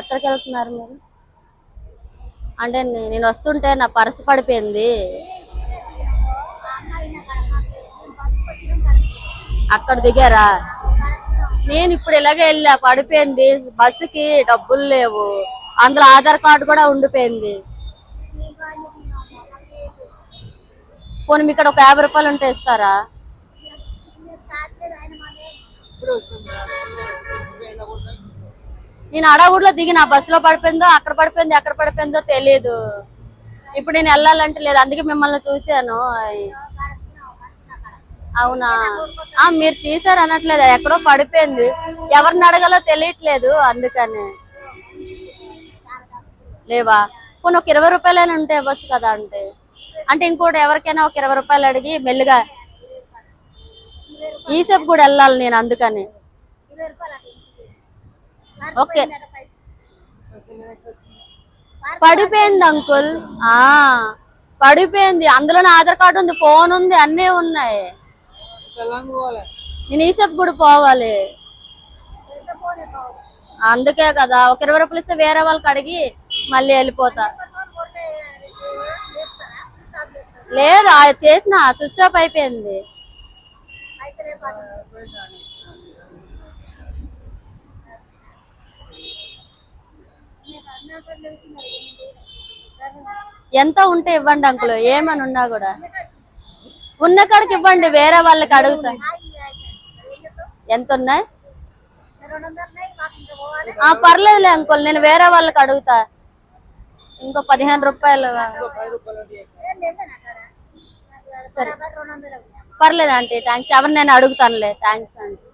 ఎక్కడికి వెళ్తున్నారు మీరు? అంటే నేను వస్తుంటే నా పర్సు పడిపోయింది. అక్కడ దిగారా? నేను ఇప్పుడు ఇలాగే వెళ్ళా? పడిపోయింది. బస్సుకి డబ్బులు లేవు. అందులో ఆధార్ కార్డు కూడా ఉండిపోయింది. పోనీ మీ ఇక్కడ ఒక యాభై రూపాయలు ఉంటే ఇస్తారా? నేను అడవుడిలో దిగి నా బస్సులో పడిపోయిందో అక్కడ పడిపోయింది ఎక్కడ పడిపోయిందో తెలియదు ఇప్పుడు నేను వెళ్ళాలంటే లేదు అందుకే మిమ్మల్ని చూశాను. అవునా? ఆ మీరు తీసారు అనట్లేదు ఎక్కడో పడిపోయింది. ఎవరిని అడగాలో తెలియట్లేదు అందుకని. లేవా? కొన్ని ఒక ఇరవై రూపాయలైనా ఉంటే ఇవ్వచ్చు కదా అంటే. అంటే ఇంకోటి ఎవరికైనా ఒక ఇరవై రూపాయలు అడిగి మెల్లిగా. ఈసేపు కూడా వెళ్ళాలి నేను అందుకని. ఓకే. పడిపోయింది అంకుల్. ఆ పడిపోయింది. అందులో నా ఆధార్ కార్డు ఉంది ఫోన్ ఉంది అన్నీ ఉన్నాయి. నేను ఈసేపు కూడా పోవాలి. అందుకే కదా ఒక ఇరవై రూపాయలు ఇస్తే వేరే వాళ్ళకి అడిగి మళ్ళీ వెళ్ళిపోతా. లేదు ఆ చేసిన స్విచ్ ఆఫ్ అయిపోయింది. ఎంత ఉంటే ఇవ్వండి అంకుల్? ఏమని ఉన్నా కూడా. ఉన్న కాడికి ఇవ్వండి వేరే వాళ్ళకి అడుగుతా. ఎంత ఉన్నాయి ఆ పర్లేదులే అంకుల్. నేను వేరే వాళ్ళకి అడుగుతా. ఇంకో పదిహేను రూపాయలు. సరే. పర్లేదు ఆంటీ. థ్యాంక్స్ ఎవరు నేను అడుగుతానులే. Thanks aunty.